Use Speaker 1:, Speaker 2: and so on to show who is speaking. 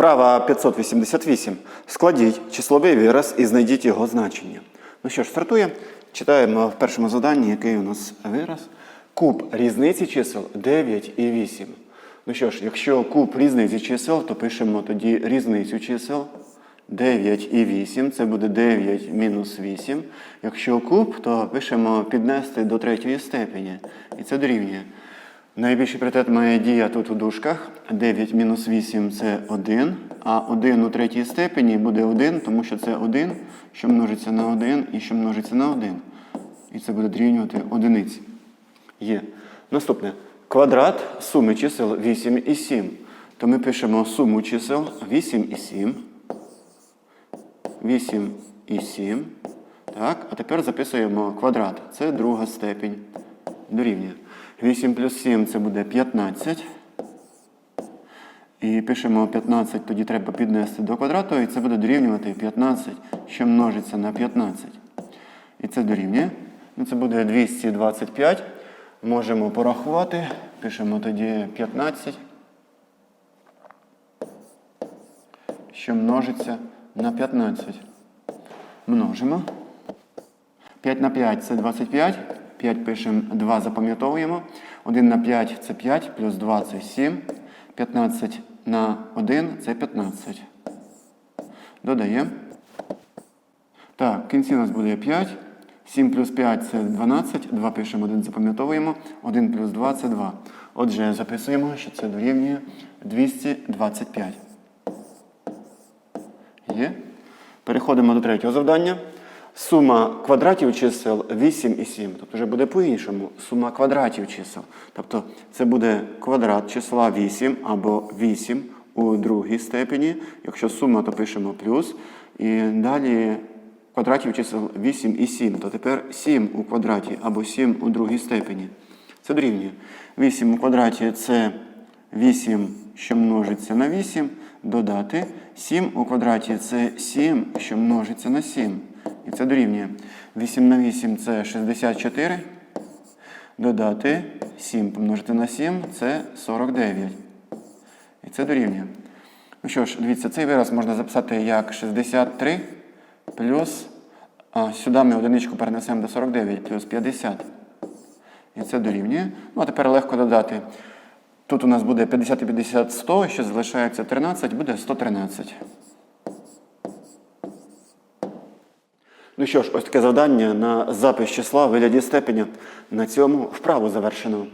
Speaker 1: Вправа 588. Складіть числовий вираз і знайдіть його значення. Ну що ж, стартує. Читаємо в першому заданні, який у нас вираз. Куб різниці чисел 9 і 8. Ну що ж, якщо куб різниці чисел, то пишемо тоді різницю чисел. 9 і 8, це буде 9 мінус 8. Якщо куб, то пишемо піднести до третьої степені. І це дорівнює. Найбільший пріоритет має дія тут у дужках. 9 мінус 8 це 1, а 1 у третій степені буде 1, тому що це 1, що множиться на 1 і що множиться на 1. І це буде дорівнювати одиниці. Є. Наступне. Квадрат суми чисел 8 і 7. То ми пишемо суму чисел 8 і 7. 8 і 7. Так, а тепер записуємо квадрат. Це друга степень. Дорівнює. 8 плюс 7 це буде 15. І пишемо 15, тоді треба піднести до квадрату, і це буде дорівнювати 15, що множиться на 15. І це дорівнює. Ну, Це буде 225. Можемо порахувати. Пишемо тоді 15, що множиться на 15. Множимо. 5 на 5 це 25. 5 пишемо 2, запам'ятовуємо. 1 на 5 це 5, плюс 2 це 7. 15 на 1 це 15. Додаємо. Так, в кінці у нас буде 5. 7 плюс 5 це 12. 2 пишемо, 1 запам'ятовуємо. 1 плюс 2 це 2. Отже, записуємо, що це дорівнює 225. Є. Переходимо до третього завдання. Сума квадратів чисел 8 і 7. Тобто вже буде по-іншому. Сума квадратів чисел. Тобто це буде квадрат числа 8 або 8 у другій степені. Якщо сума, то пишемо плюс. І далі квадратів чисел 8 і 7. То тепер 7 у квадраті або 7 у другій степені. Це дорівнює. 8 у квадраті це 8, що множиться на 8, додати. 7 у квадраті це 7, що множиться на 7. І це дорівнює. 8 на 8 це 64. Додати 7 помножити на 7 це 49. І це дорівнює. Ну що ж, дивіться, цей вираз можна записати як 63 плюс. А, сюди ми одиничку перенесемо до 49 плюс 50. І це дорівнює. Ну, а тепер легко додати. Тут у нас буде 50 і 50 100, що залишається 13, буде 113. Ну що ж, ось таке завдання на запис числа в вигляді степеня. На цьому вправу завершено.